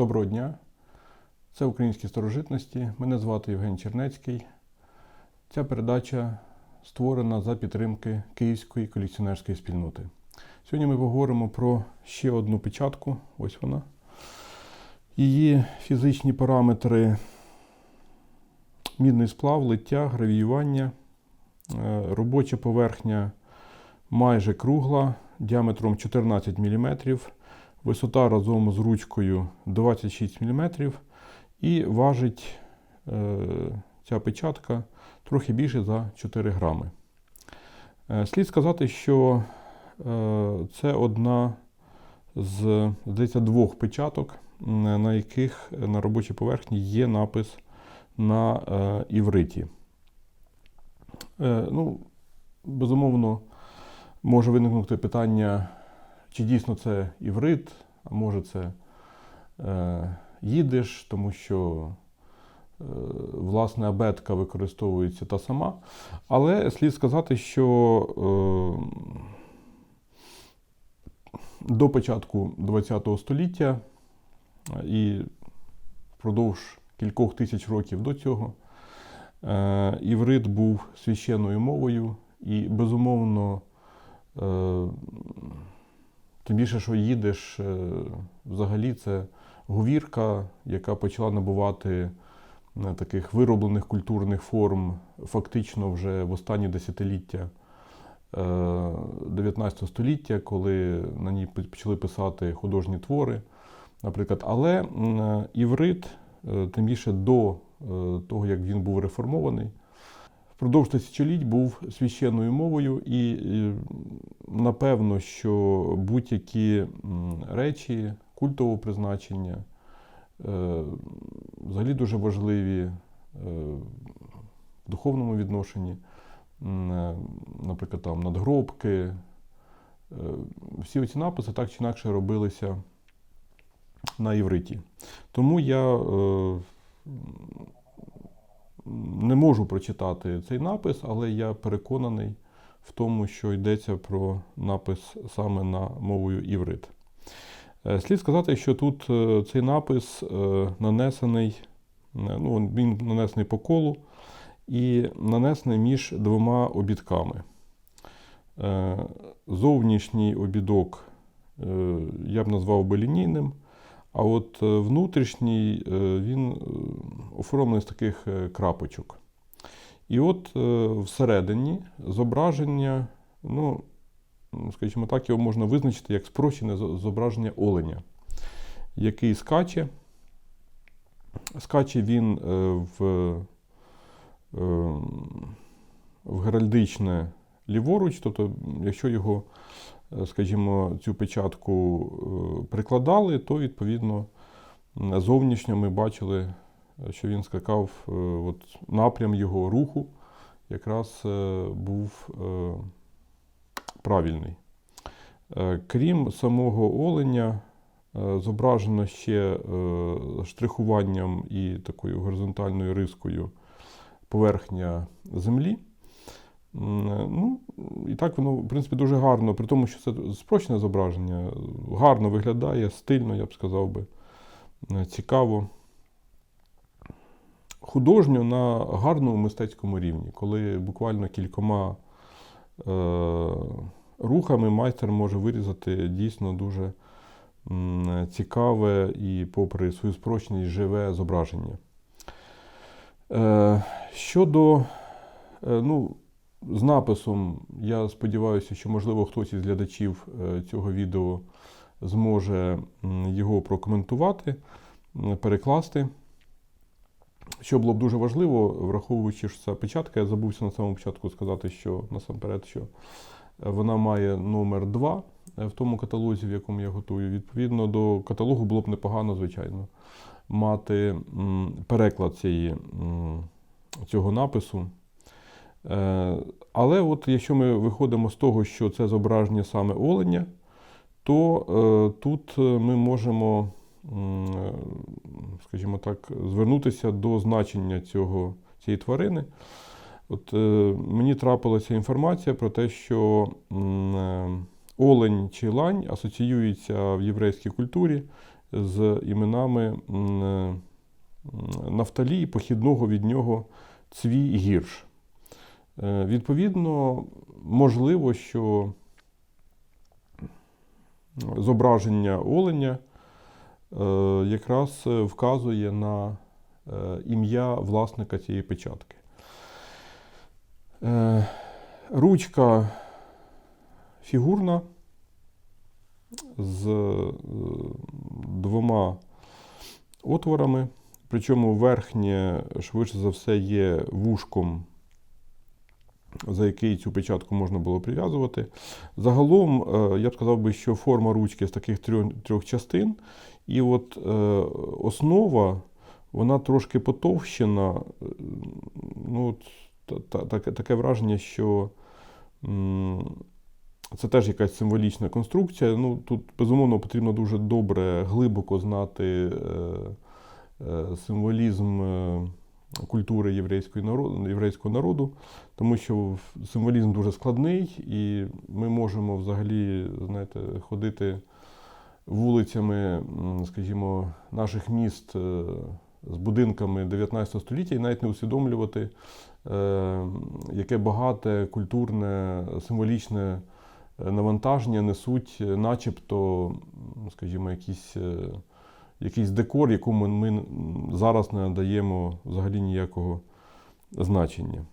Доброго дня. Це українські старожитності. Мене звати Євген Чернецький. Ця передача створена за підтримки Київської колекціонерської спільноти. Сьогодні ми поговоримо про ще одну печатку. Ось вона. Її фізичні параметри мідний сплав, лиття, гравіювання, Е, робоча поверхня майже кругла, діаметром 14 мм, висота разом з ручкою 26 мм, і важить е, ця печатка трохи більше за 4 грами. Е, Слід сказати, що е, це одна з здається, двох печаток, на яких на робочій поверхні є напис на е, івриті. Е, Ну, безумовно, може виникнути питання, чи дійсно це іврит, а може це е, їдиш, тому що е, власне абетка використовується та сама. Але слід сказати, що е, до початку ХХ століття е, і впродовж кількох тисяч років до цього е, іврит був священною мовою, і, безумовно, е, тим більше, що їдеш, е, взагалі це говірка, яка почала набувати е, таких вироблених культурних форм фактично вже в останні десятиліття е, 19 століття, коли на ній почали писати художні твори, наприклад. Але е, іврит, е, тим більше до е, того, як він був реформований, впродовж тисячоліть був священною мовою, і е, напевно, що будь-які речі культового призначення е, взагалі дуже важливі е, в духовному відношенні, наприклад, там надгробки. Всі ці написи так чи інакше робилися на івриті. Тому я не можу прочитати цей напис, але я переконаний в тому, що йдеться про напис саме на мовою іврит. Е, Слід сказати, що тут е, цей напис е, нанесений, ну, він нанесений по колу і нанесений між двома обідками. Зовнішній обідок я б назвав би лінійним, а от внутрішній він оформлений з таких е, крапочок. І от е, всередині зображення, ну, скажімо так, його можна визначити як спрощене зображення оленя, який скаче. Скаче він е, в, в геральдичне ліворуч, тобто, якщо його, скажімо, цю печатку прикладали, то відповідно зовнішньо ми бачили, що він скакав, е, от напрям його руху якраз е, був е, правильний. Крім самого оленя, зображено ще штрихуванням і такою горизонтальною рискою поверхня землі. Ну, і так воно, в принципі, дуже гарно, при тому, що це спрощене зображення, гарно виглядає, стильно, я б сказав би, цікаво. Художньо на гарному мистецькому рівні, коли буквально кількома е, рухами майстер може вирізати дійсно дуже цікаве і, попри свою спрощеність, живе зображення. Е, щодо е, ну, з написом, я сподіваюся, що, можливо, хтось із глядачів е, цього відео зможе його прокоментувати, перекласти. Що було б дуже важливо, враховуючи, що ця печатка, я забувся на самому початку сказати, що насамперед, що вона має номер 2 в тому каталозі, в якому я готую. Відповідно до каталогу було б непогано, звичайно, мати переклад цієї, цього напису. Е, Але от якщо ми виходимо з того, що це зображення саме оленя, то е, тут ми можемо, скажімо так, звернутися до значення цього, цієї тварини. От е, мені трапилася інформація про те, що е, олень чи лань асоціюється в єврейській культурі з іменами е, Нафталі похідного від нього цвій гірш. Відповідно, можливо, що зображення оленя якраз е, вказує на е, ім'я власника цієї печатки. Е, Ручка фігурна з е, двома отворами. Причому верхнє, швидше за все, є вушком, за який цю печатку можна було прив'язувати. Загалом, е, я б сказав би, що форма ручки з таких трьох, трьох частин, і от е, основа, вона трошки потовщена. Е, Ну, от, та- та- таке, враження, що це теж якась символічна конструкція. Ну, тут, безумовно, потрібно дуже добре, глибоко знати символізм культури єврейської народу, єврейського народу, тому що символізм дуже складний, і ми можемо взагалі, знаєте, ходити вулицями, скажімо, наших міст е, з будинками 19 століття і навіть не усвідомлювати, е, яке багате культурне, символічне е, навантаження несуть, начебто, скажімо, якісь, якийсь декор, якому ми зараз не надаємо взагалі ніякого значення.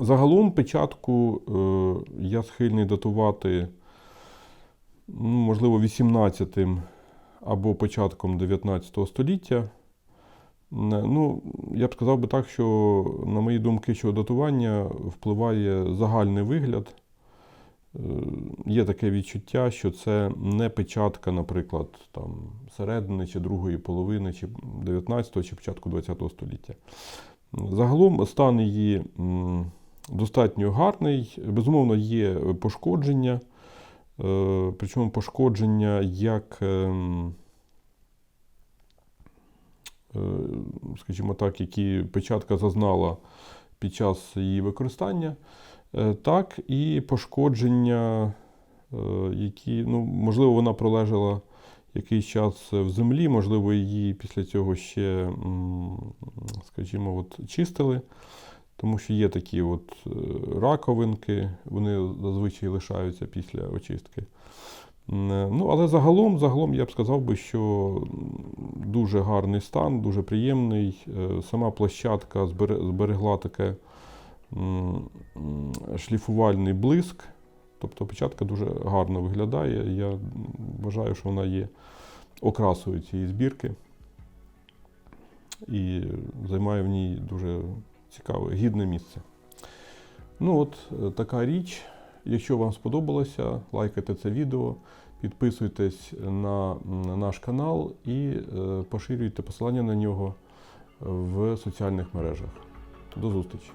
Загалом печатку е, я схильний датувати, ну, можливо, 18 або початком 19 століття. Ну, я б сказав би так, що, на мої думки, що датування впливає загальний вигляд. Е, Є таке відчуття, що це не печатка, наприклад, там, середини чи другої половини, чи 19 чи початку 20 століття. Загалом стан її достатньо гарний. Безумовно, є пошкодження, е, причому пошкодження як, е, скажімо так, які печатка зазнала під час її використання, так і пошкодження, е, які, ну, можливо, вона пролежала якийсь час в землі, можливо, її після цього ще, скажімо, от, чистили. Тому що є такі от е, раковинки, вони зазвичай лишаються після очистки. Е, Ну, але загалом, загалом я б сказав би, що дуже гарний стан, дуже приємний. Е, Сама площадка зберегла таке шліфувальний блиск. Тобто печатка дуже гарно виглядає. Я вважаю, що вона є окрасою цієї збірки і займає в ній дуже цікаве, гідне місце. Ну от е, така річ. Якщо вам сподобалося, лайкайте це відео, підписуйтесь на, на наш канал і е, поширюйте посилання на нього в соціальних мережах. До зустрічі!